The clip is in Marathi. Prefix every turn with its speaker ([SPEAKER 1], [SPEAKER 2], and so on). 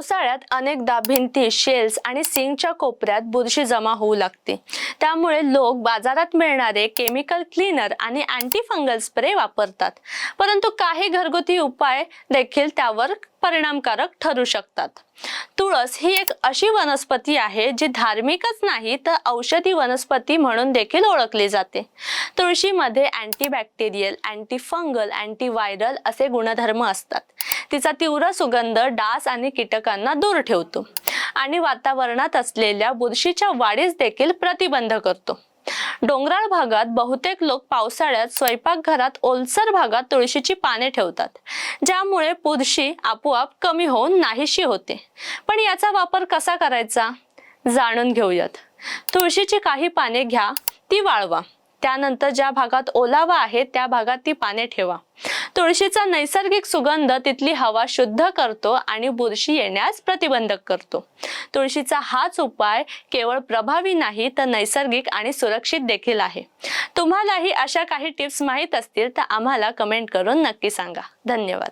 [SPEAKER 1] पावसाळ्यात अनेकदा भिंती शेल्स आणि सिंकच्या कोपऱ्यात बुरशी जमा होऊ लागते. त्यामुळे लोक बाजारात मिळणारे केमिकल क्लीनर आणि अँटी फंगल स्प्रे वापरतात. परंतु काही घरगुती उपाय देखील त्यावर परिणामकारक ठरू शकतात. तुळस ही एक अशी वनस्पती आहे जी धार्मिकच नाही तर औषधी वनस्पती म्हणून देखील ओळखली जाते. तुळशीमध्ये अँटीबॅक्टेरियल अँटीफंगल अँटीव्हायरल असे गुणधर्म असतात. तिचा तीव्र सुगंध डास आणि कीटकांना दूर ठेवतो आणि वातावरणात असलेल्या बुरशीच्या वाढीस देखील प्रतिबंध करतो. डोंगराळ भागात बहुतेक लोक पावसाळ्यात स्वयंपाकघरात ओलसर भागात तुळशीची पाने ठेवतात ज्यामुळे बुरशी आपोआप कमी होऊन नाहीशी होते. पण याचा वापर कसा करायचा? जाणून घेऊयात. तुळशीची काही पाने घ्या ती वाळवा. त्यानंतर ज्या भागात ओलावा आहे त्या भागात ती पाने ठेवा. तुळशीचा नैसर्गिक सुगंध तिथली हवा शुद्ध करतो आणि बुरशी येण्यास प्रतिबंधक करतो. तुळशीचा हाच उपाय केवळ प्रभावी नाही तर नैसर्गिक आणि सुरक्षित देखील आहे. तुम्हालाही अशा काही टिप्स माहीत असतील तर आम्हाला कमेंट करून नक्की सांगा. धन्यवाद.